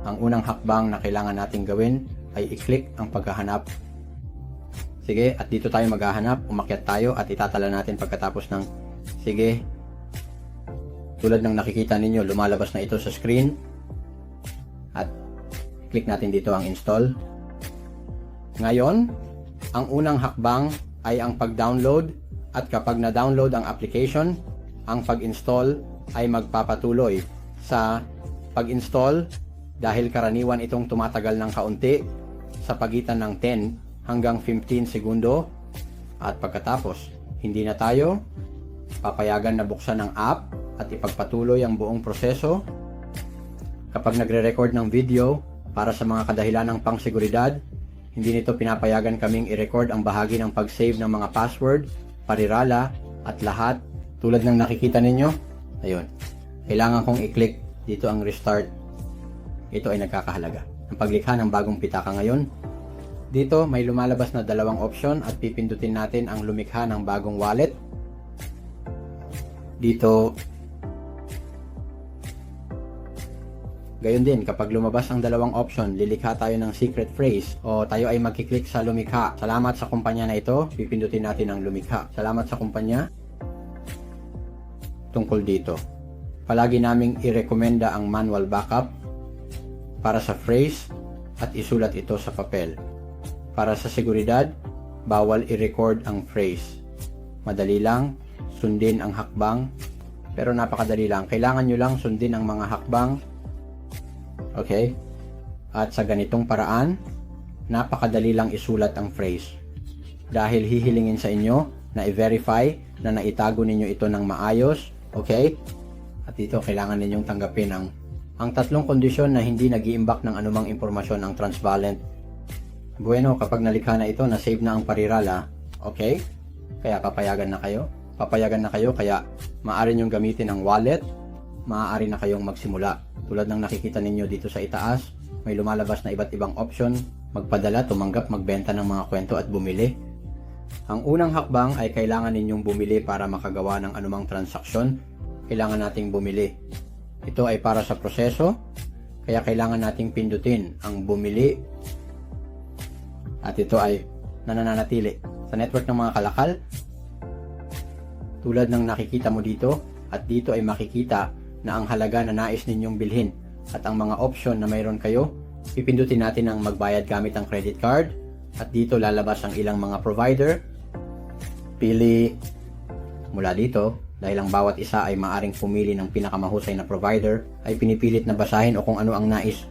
Ang unang hakbang na kailangan nating gawin ay i-click ang paghahanap. Sige, at dito tayo maghahanap, umakyat tayo at itatala natin pagkatapos ng sige. Tulad ng nakikita ninyo, lumalabas na ito sa screen. At click natin dito ang install. Ngayon, ang unang hakbang ay ang pag-download at kapag na-download ang application, ang pag-install ay magpapatuloy sa pag-install dahil karaniwan itong tumatagal ng kaunti sa pagitan ng 10 hanggang 15 segundo at pagkatapos hindi na tayo papayagan na buksan ang app at ipagpatuloy ang buong proseso kapag nagre-record ng video para sa mga kadahilan ng pangseguridad hindi nito pinapayagan kaming i-record ang bahagi ng pag-save ng mga password, parirala, at lahat tulad ng nakikita ninyo. Ayun. Kailangan kong i-click dito ang restart. Ito ay nagkakahalaga. Ang paglikha ng bagong pitaka ngayon. Dito may lumalabas na dalawang option at pipindutin natin ang lumikha ng bagong wallet. Dito Gayon din, kapag lumabas ang dalawang option, lilikha tayo ng secret phrase o tayo ay magkiklik sa lumikha. Salamat sa kumpanya na ito, pipindutin natin ang lumikha. Salamat sa kumpanya. Tungkol dito. Palagi naming irekomenda ang manual backup para sa phrase at isulat ito sa papel. Para sa seguridad, bawal i-record ang phrase. Madali lang, sundin ang hakbang, pero napakadali lang. Kailangan nyo lang sundin ang mga hakbang Okay? At sa ganitong paraan, napakadali lang isulat ang phrase. Dahil hihilingin sa inyo na i-verify na naitago ninyo ito ng maayos, okay? At dito kailangan ninyong tanggapin ang ang tatlong kondisyon na hindi nag-iimbak ng anumang impormasyon ang transvalent. Bueno, kapag nalikha na ito, na-save na ang parirala, okay? Kaya papayagan na kayo. Papayagan na kayo, kaya maaari nyong gamitin ang wallet, maaari na kayong magsimula. Tulad ng nakikita ninyo dito sa itaas, may lumalabas na iba't ibang option, magpadala, tumanggap, magbenta ng mga kwento at bumili. Ang unang hakbang ay kailangan ninyong bumili para makagawa ng anumang transaksyon. Kailangan nating bumili. Ito ay para sa proseso, kaya kailangan nating pindutin ang bumili. At ito ay nananatili sa network ng mga kalakal. Tulad ng nakikita mo dito, at dito ay makikita na ang halaga na nais ninyong bilhin at ang mga option na mayroon kayo, pipindutin natin ang magbayad gamit ang credit card at dito lalabas ang ilang mga provider. Pili mula dito dahil ang bawat isa ay maaring pumili ng pinakamahusay na provider ay pinipilit na basahin o kung ano ang nais.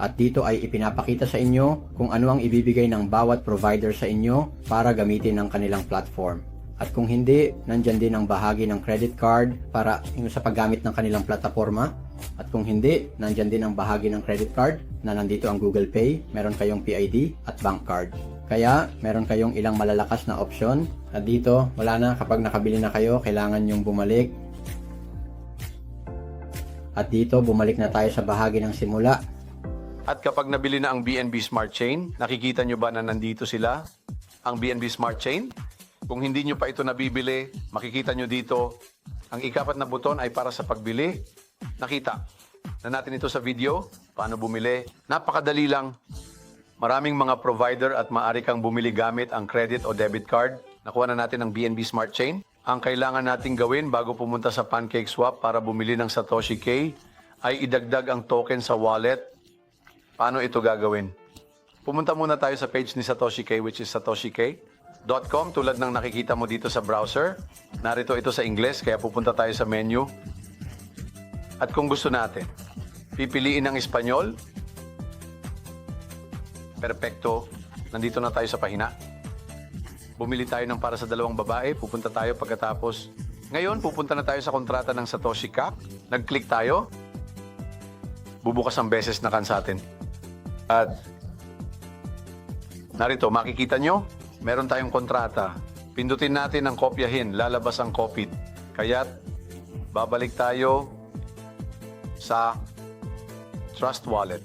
At dito ay ipinapakita sa inyo kung ano ang ibibigay ng bawat provider sa inyo para gamitin ang kanilang platform. At kung hindi, nandyan din ang bahagi ng credit card para sa paggamit ng kanilang plataforma. At kung hindi, nandyan din ang bahagi ng credit card na nandito ang Google Pay, meron kayong PID at bank card. Kaya, meron kayong ilang malalakas na option. At dito, wala na, kapag nakabili na kayo, kailangan yung bumalik. At dito, bumalik na tayo sa bahagi ng simula. At kapag nabili na ang BNB Smart Chain, nakikita nyo ba na nandito sila? Ang BNB Smart Chain? Kung hindi nyo pa ito nabibili, makikita nyo dito, ang ikapat na buton ay para sa pagbili. Nakita na natin ito sa video, paano bumili. Napakadali lang. Maraming mga provider at maaari kang bumili gamit ang credit o debit card. Nakuha na natin ang BNB Smart Chain. Ang kailangan nating gawin bago pumunta sa PancakeSwap para bumili ng Satoshi K ay idagdag ang token sa wallet. Paano ito gagawin? Pumunta muna tayo sa page ni Satoshi K which is Satoshi K .com tulad ng nakikita mo dito sa browser. Narito ito sa Ingles kaya pupunta tayo sa menu. At kung gusto natin, pipiliin ang Espanyol. Perfecto. Nandito na tayo sa pahina. Bumili tayo ng para sa dalawang babae. Pupunta tayo pagkatapos. Ngayon, pupunta na tayo sa kontrata ng Satoshi Cap. Nag-click tayo. Bubukas ang beses na kan sa atin. At narito, makikita nyo, meron tayong kontrata. Pindutin natin ang kopyahin, lalabas ang copy. Kaya't babalik tayo sa Trust Wallet.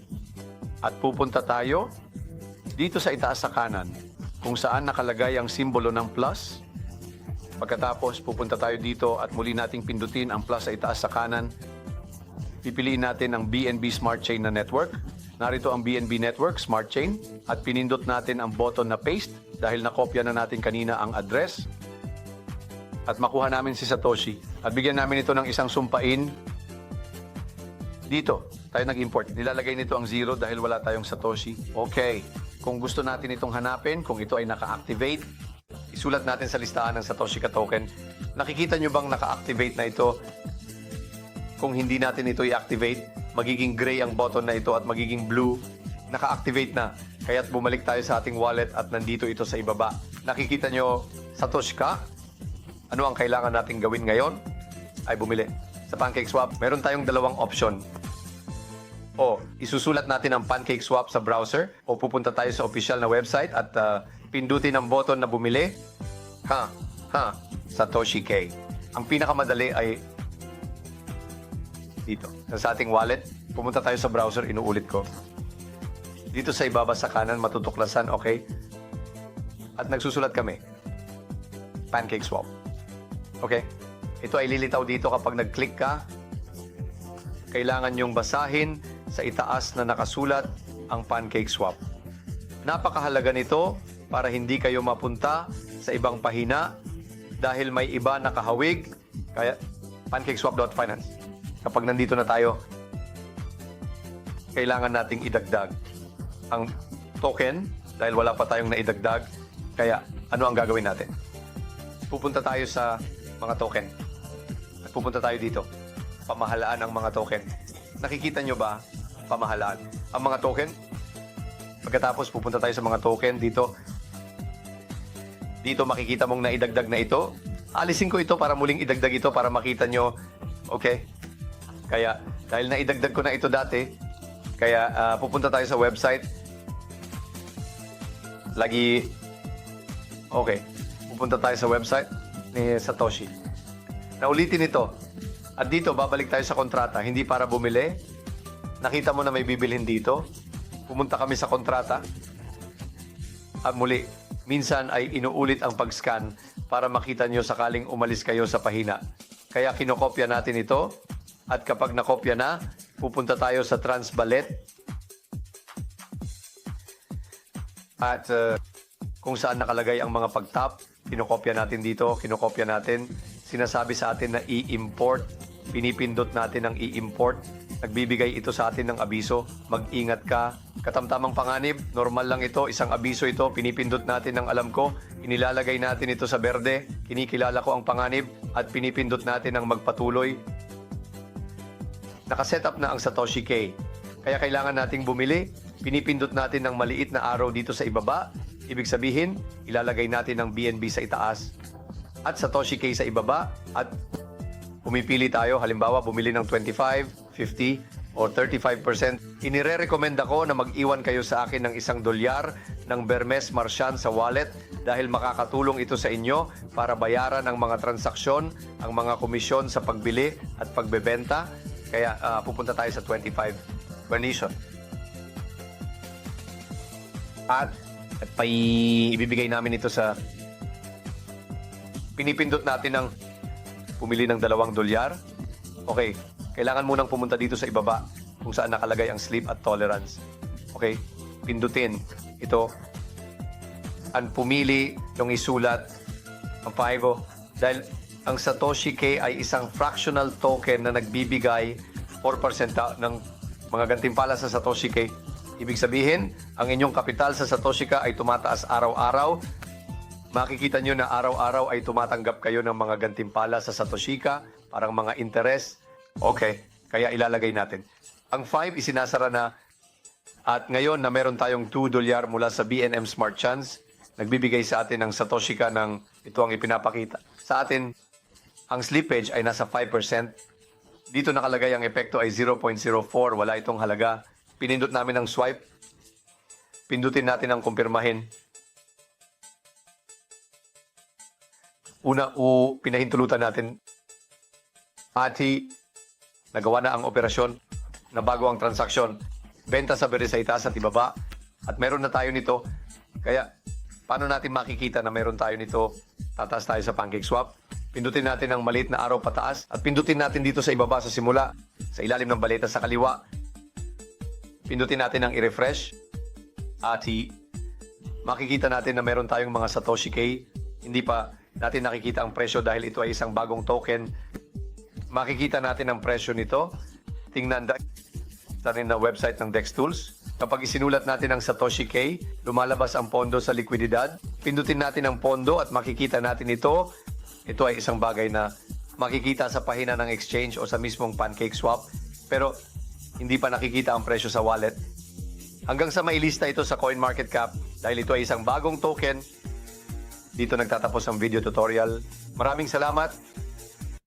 At pupunta tayo dito sa itaas sa kanan kung saan nakalagay ang simbolo ng plus. Pagkatapos pupunta tayo dito at muli nating pindutin ang plus sa itaas sa kanan. pipiliin natin ang BNB Smart Chain na network. Narito ang BNB Network Smart Chain at pinindot natin ang button na paste dahil nakopya na natin kanina ang address at makuha namin si Satoshi at bigyan namin ito ng isang sumpain dito. Tayo nag-import. Nilalagay nito ang zero dahil wala tayong Satoshi. Okay. Kung gusto natin itong hanapin, kung ito ay naka-activate, isulat natin sa listahan ng Satoshi ka token. Nakikita nyo bang naka-activate na ito? Kung hindi natin ito i-activate, magiging gray ang button na ito at magiging blue. Naka-activate na. Kaya't bumalik tayo sa ating wallet at nandito ito sa ibaba. Nakikita nyo Satoshi ka? Ano ang kailangan nating gawin ngayon? Ay bumili. Sa PancakeSwap, meron tayong dalawang option. O, isusulat natin ang PancakeSwap sa browser o pupunta tayo sa official na website at ah, pindutin ang button na bumili. Ha, ha, Satoshi K. Ang pinakamadali ay dito, sa ating wallet. Pumunta tayo sa browser, inuulit ko. Dito sa ibaba sa kanan, matutuklasan, okay? At nagsusulat kami. PancakeSwap. Okay? Ito ay lilitaw dito kapag nag-click ka. Kailangan yung basahin sa itaas na nakasulat ang PancakeSwap. Napakahalaga nito para hindi kayo mapunta sa ibang pahina dahil may iba nakahawig. Kaya pancakeswap.finance. Kapag nandito na tayo, kailangan nating idagdag ang token dahil wala pa tayong naidagdag. Kaya ano ang gagawin natin? Pupunta tayo sa mga token. At pupunta tayo dito. Pamahalaan ang mga token. Nakikita nyo ba pamahalaan? Ang mga token, pagkatapos pupunta tayo sa mga token dito. Dito makikita mong naidagdag na ito. Alisin ko ito para muling idagdag ito para makita nyo. Okay? Kaya dahil naidagdag ko na ito dati, kaya ah, pupunta tayo sa website. Lagi Okay. Pupunta tayo sa website ni Satoshi. Naulitin ito. At dito, babalik tayo sa kontrata. Hindi para bumili. Nakita mo na may bibilhin dito. Pumunta kami sa kontrata. At muli, minsan ay inuulit ang pag-scan para makita nyo sakaling umalis kayo sa pahina. Kaya kinokopya natin ito. At kapag nakopya na, pupunta tayo sa Transbalet. At uh, kung saan nakalagay ang mga pag-tap, kinokopya natin dito, kinokopya natin. Sinasabi sa atin na i-import, pinipindot natin ang i-import. Nagbibigay ito sa atin ng abiso, mag-ingat ka. Katamtamang panganib, normal lang ito, isang abiso ito, pinipindot natin ng alam ko, inilalagay natin ito sa berde, kinikilala ko ang panganib, at pinipindot natin ang magpatuloy. Nakaset up na ang Satoshi K. Kaya kailangan nating bumili, pinipindot natin ng maliit na arrow dito sa ibaba, Ibig sabihin, ilalagay natin ang BNB sa itaas at Satoshi K sa ibaba at pumipili tayo, halimbawa bumili ng 25, 50 o 35%. Inire-recommenda ko na mag-iwan kayo sa akin ng isang dolyar ng Bermes Marchand sa wallet dahil makakatulong ito sa inyo para bayaran ang mga transaksyon, ang mga komisyon sa pagbili at pagbebenta. Kaya ah, pupunta tayo sa 25 Venetian. At, at pay, ibibigay namin ito sa pinipindot natin ng pumili ng dalawang dolyar. Okay, kailangan munang pumunta dito sa ibaba kung saan nakalagay ang sleep at tolerance. Okay, pindutin ito. Ang pumili yung isulat ang 5 dahil ang Satoshi K ay isang fractional token na nagbibigay 4% ta- ng mga gantimpala sa Satoshi K. Ibig sabihin, ang inyong kapital sa Satoshi Ka ay tumataas araw-araw. Makikita nyo na araw-araw ay tumatanggap kayo ng mga gantimpala sa Satoshi Ka, parang mga interest. Okay, kaya ilalagay natin. Ang 5 isinasara na at ngayon na meron tayong 2 dolyar mula sa BNM Smart Chance, nagbibigay sa atin ng Satoshi Ka ng ito ang ipinapakita. Sa atin, ang slippage ay nasa 5%. Dito nakalagay ang epekto ay 0.04, wala itong halaga. Pinindot namin ang swipe. Pindutin natin ang kumpirmahin. Una, u, pinahintulutan natin. Ati, nagawa na ang operasyon, nabago ang transaksyon. Benta sa Beresaitas at ibaba. At meron na tayo nito. Kaya, paano natin makikita na meron tayo nito? Tataas tayo sa PancakeSwap. Pindutin natin ang maliit na araw pataas at pindutin natin dito sa ibaba sa simula, sa ilalim ng baleta sa kaliwa. Pindutin natin ang i-refresh at makikita natin na meron tayong mga Satoshi K. Hindi pa natin nakikita ang presyo dahil ito ay isang bagong token. Makikita natin ang presyo nito. Tingnan sa na website ng Dex Tools. Kapag isinulat natin ang Satoshi K, lumalabas ang pondo sa likwididad. Pindutin natin ang pondo at makikita natin ito. Ito ay isang bagay na makikita sa pahina ng exchange o sa mismong pancake swap. Pero hindi pa nakikita ang presyo sa wallet. Hanggang sa mailista ito sa CoinMarketCap dahil ito ay isang bagong token. Dito nagtatapos ang video tutorial. Maraming salamat